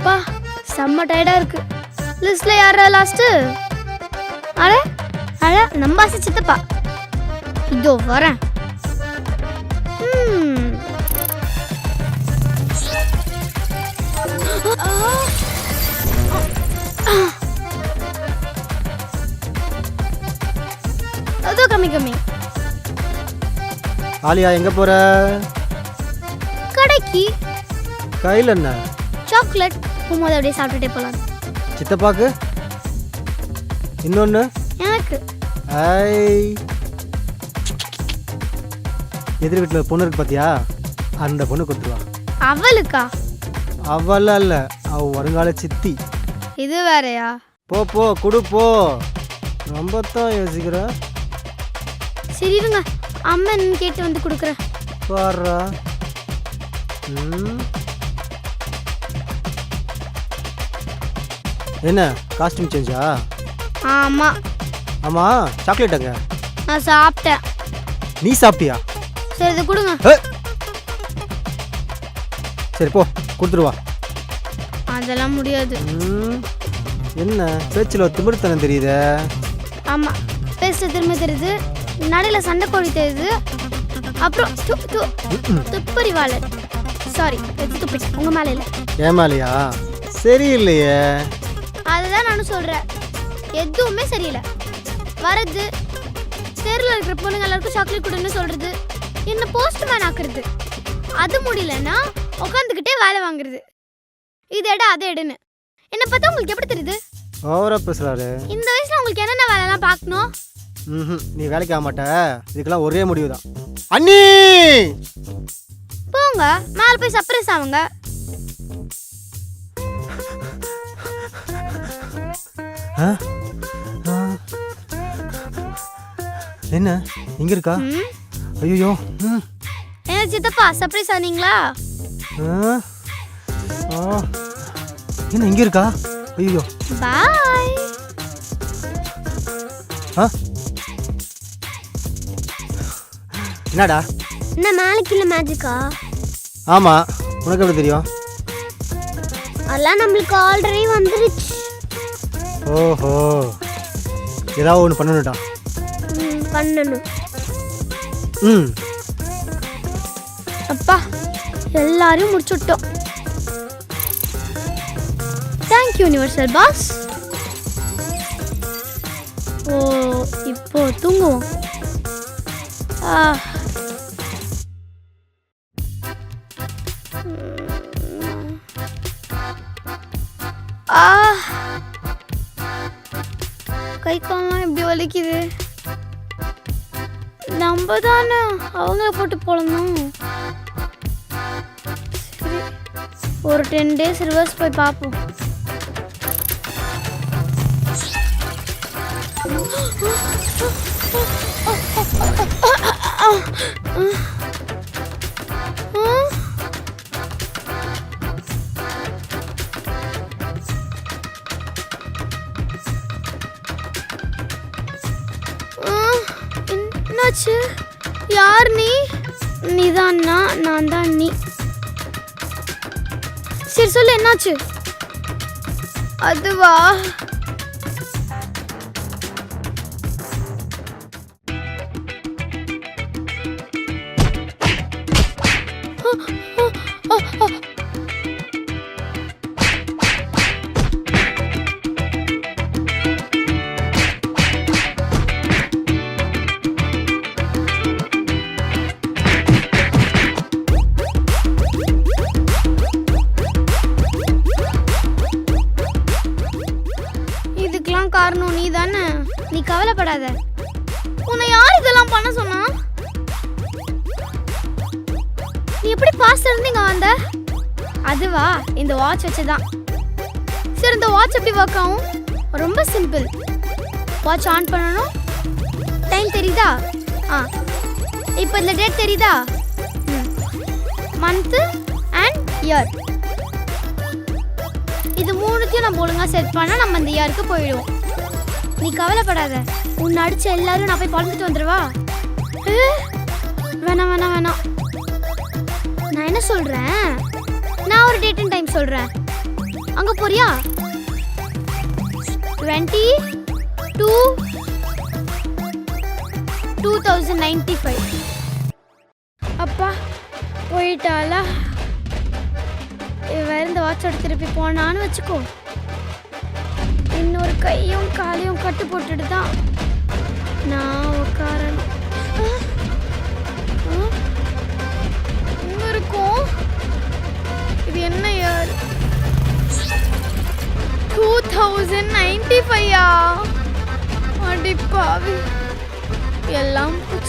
அப்பா செம்ம டயர்டா இருக்கு. லிஸ்ட்ல யாரா லாஸ்ட் அட அட நம்ம ஆசை சித்தப்பா. இதோ வரேன். அதோ கம்மி கம்மி. ஆலியா எங்க போற? கடைக்கு. கையில் என்ன? சாக்லேட் போகும்போது அப்படியே சாப்பிட்டுட்டே போலாம். சித்தப்பாக்கு? இன்னொன்று எனக்கு. ஐ எதிர் வீட்டில் பொண்ணு இருக்கு பார்த்தியா அந்த பொண்ணு கொடுத்துருவா. அவளுக்கா? அவளாம் இல்லை அவ வருங்கால சித்தி. இது வேறயா? போ போ குடு போ. ரொம்ப தான் யோசிக்கிற. சரி இருங்க. அம்மா கேட்டு வந்து கொடுக்குறேன். பாடுறா. ம். என்ன காஸ்டியூம் சேஞ்சா ஆமா. ஆமாம் சாக்லேட் அங்க? நான் சாப்பிட்டேன். நீ சாப்பிட்டியா? சரி இதை கொடுங்க! சரி போ கொடுத்துருவா அதெல்லாம் முடியாது. என்ன பேச்சில் ஒரு திமிர்த்தனம் தெரியுதே? ஆமா பேச திரும்ப தெரியுது நடையில சண்டை கோழி தெரியுது அப்புறம் து து துப்பறி வாழை சாரி எது துப்பிச்சு உங்க மேல இல்ல. ஏமாலியா சரியில்லையே. நானும் சொல்றேன். எதுவுமே சரியில்லை. வரது தெருவில் இருக்கிற பொண்ணுங்க எல்லாருக்கும் சாக்லேட் கொடுன்னு சொல்றது என்ன போஸ்ட்மேன் ஆக்குறது. அது முடியலன்னா உட்காந்துக்கிட்டே வேலை வாங்குறது. இது எடு அது எடுன்னு. என்னை பார்த்தா உங்களுக்கு எப்படி தெரியுது? ஓவரா பேசுறாரு. இந்த வயசுல உங்களுக்கு என்னென்ன வேலைலாம் பார்க்கணும்? ம்ஹும். நீ வேலைக்கு ஆக மாட்ட. இதுக்கெல்லாம் ஒரே முடிவு தான் அண்ணி! போங்க மேலே போய் சர்ப்ரைஸ் ஆகுங்க என்ன? இங்க இருக்கா? ஐயோ என்ன சித்தப்பா சர்ப்ரைஸ் ஆனீங்களா. என்ன இங்க இருக்கா? ஐயோ பாய் என்னடா? என்ன மேலே கீழே மேஜிக்கா ஆமா. உனக்கு எப்படி தெரியும்? அதெல்லாம் நம்மளுக்கு ஆல்ரெடி வந்துருச்சு. ஓஹோ. ஏதாவது ஒன்று பண்ணணும்டா. பண்ணணும். ம். அப்பா எல்லாரையும் முடிச்சு விட்டோம் தேங்க் யூனிவர்சல் பாஸ் ஓ இப்போ தூங்குவோம். ஆ. ஆ. கை கால்லாம் இப்படி வலிக்குது. நம்ம தானே அவங்கள போட்டு போலணும் ஒரு டென் டேஸ் ரிவர்ஸ் போய் பார்ப்போம். என்னாச்சு? யார் நீ? நீதான் நான் நான் தான் நீ. சரி சொல்லு என்னாச்சு? அதுவா? Oh, oh, oh. காரணம் நீ தானே நீ கவலைப்படாத. உன்னை யார் இதெல்லாம் பண்ண சொன்னா? நீ எப்படி பாஸ்ட் இருந்து இங்க வந்த? அதுவா இந்த வாட்ச் வச்சு தான் சரி இந்த வாட்ச் எப்படி ஒர்க் ஆகும் ரொம்ப சிம்பிள் வாட்ச் ஆன் பண்ணணும். டைம் தெரியுதா? ஆ. இப்போ இந்த டேட் தெரியுதா? மந்த்து அண்ட் இயர் இது மூணுத்தையும் நம்ம ஒழுங்காக செட் பண்ணால் நம்ம இந்த இயருக்கு போயிடுவோம். நீ கவலைப்படாத. உன்னை அடிச்ச எல்லாரும் நான் போய் பார்த்துட்டு வந்துடுவா வேணாம் வேணாம் வேணாம். நான் என்ன சொல்றேன்? நான் ஒரு டேட் அண்ட் டைம் சொல்றேன். அங்க போறியா? Twenty two two thousand ninety five அப்பா போயிட்டாளா? வேற இந்த வாட்சோட திருப்பி போனான்னு வச்சுக்கோ. கையும் காலையும் கட்டு போட்டுட்டு தான் நான் உட்காரணும். ஆ, இருக்கும்? இது என்ன year two thousand ninety five அடிப்பாவி எல்லாம் போச்சு.